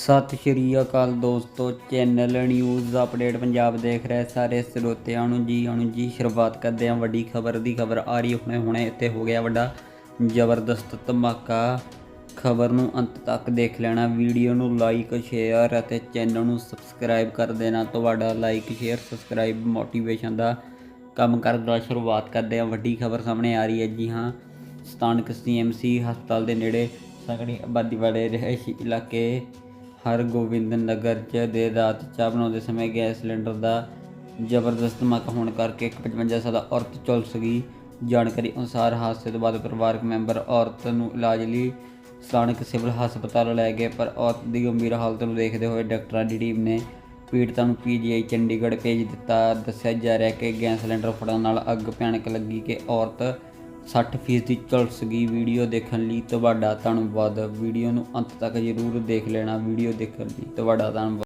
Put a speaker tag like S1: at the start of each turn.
S1: ਸਤਿ ਸ਼੍ਰੀ ਅਕਾਲ ਦੋਸਤੋ, channel news update Punjab ਦੇਖ ਰਹੇ ਸਾਰੇ ਸਰੋਤਿਆਂ ਨੂੰ ਜੀ। ਹੁਣ ਜੀ ਸ਼ੁਰੂਆਤ ਕਰਦੇ ਹਾਂ ਵੱਡੀ ਖਬਰ ਦੀ। ਖਬਰ ਆ ਰਹੀ ਹੁਣੇ ਹੁਣੇ, ਇੱਥੇ ਹੋ ਗਿਆ ਵੱਡਾ ਜ਼ਬਰਦਸਤ ਧਮਾਕਾ। ਖਬਰ ਨੂੰ ਅੰਤ ਤੱਕ ਦੇਖ ਲੈਣਾ, ਵੀਡੀਓ ਨੂੰ ਲਾਈਕ ਸ਼ੇਅਰ ਅਤੇ ਚੈਨਲ ਨੂੰ ਸਬਸਕ੍ਰਾਈਬ ਕਰ ਦੇਣਾ। ਤੁਹਾਡਾ ਲਾਈਕ ਸ਼ੇਅਰ ਸਬਸਕ੍ਰਾਈਬ ਮੋਟੀਵੇਸ਼ਨ ਦਾ ਕੰਮ ਕਰਦਾ ਸ਼ੁਰੂਆਤ ਕਰਦੇ ਹਾਂ। ਵੱਡੀ ਖਬਰ ਸਾਹਮਣੇ ਆ ਰਹੀ ਹੈ ਜੀ ਹਾਂ, ਸਥਾਨਕ ਸੀਐਮਸੀ ਹਸਪਤਾਲ ਦੇ ਨੇੜੇ ਸੰਘਣੀ ਆਬਾਦੀ ਵਾਲੇ ਰਿਹਾਇਸ਼ੀ ਇਲਾਕੇ ਹਰਗੋਬਿੰਦ ਨਗਰ ਚ ਦੇਰ ਰਾਤ ਚਾਹ ਬਣਾਉਂਦੇ ਸਮੇਂ ਗੈਸ ਸਿਲੰਡਰ ਦਾ ਜ਼ਬਰਦਸਤ ਧਮਾਕਾ ਹੋਣ ਕਰਕੇ ਇੱਕ 55 ਸਾਲਾ ਔਰਤ ਝੁਲਸ ਗਈ ਜਾਣਕਾਰੀ ਅਨੁਸਾਰ ਹਾਦਸੇ ਤੋਂ ਬਾਅਦ ਪਰਿਵਾਰਕ ਮੈਂਬਰ ਔਰਤ ਨੂੰ ਇਲਾਜ ਲਈ ਸਥਾਨਕ ਸਿਵਲ ਹਸਪਤਾਲ ਲੈ ਗਏ, ਪਰ ਔਰਤ ਦੀ ਗੰਭੀਰ ਹਾਲਤ ਨੂੰ ਦੇਖਦੇ ਹੋਏ ਡਾਕਟਰਾਂ ਦੀ ਟੀਮ ਨੇ ਪੀੜਤਾਂ ਨੂੰ ਪੀਜੀਆਈ ਚੰਡੀਗੜ੍ਹ ਭੇਜ ਦਿੱਤਾ। ਦੱਸਿਆ ਜਾ ਰਿਹਾ ਕਿ ਗੈਸ ਸਿਲੰਡਰ ਫੜਨ ਨਾਲ ਅੱਗ ਭਿਆਨਕ ਲੱਗੀ ਕਿ ਔਰਤ 60% ਦੀ ਝੁਲਸ ਵੀਡੀਓ ਦੇਖਣ ਲਈ। ਤੁਹਾਡਾ ਧੰਨਵਾਦ। ਵੀਡੀਓ ਨੂੰ ਅੰਤ ਤੱਕ ਜ਼ਰੂਰ ਦੇਖ ਲੈਣਾ। ਵੀਡੀਓ ਦੇਖਣ ਲਈ ਤੁਹਾਡਾ ਧੰਨਵਾਦ।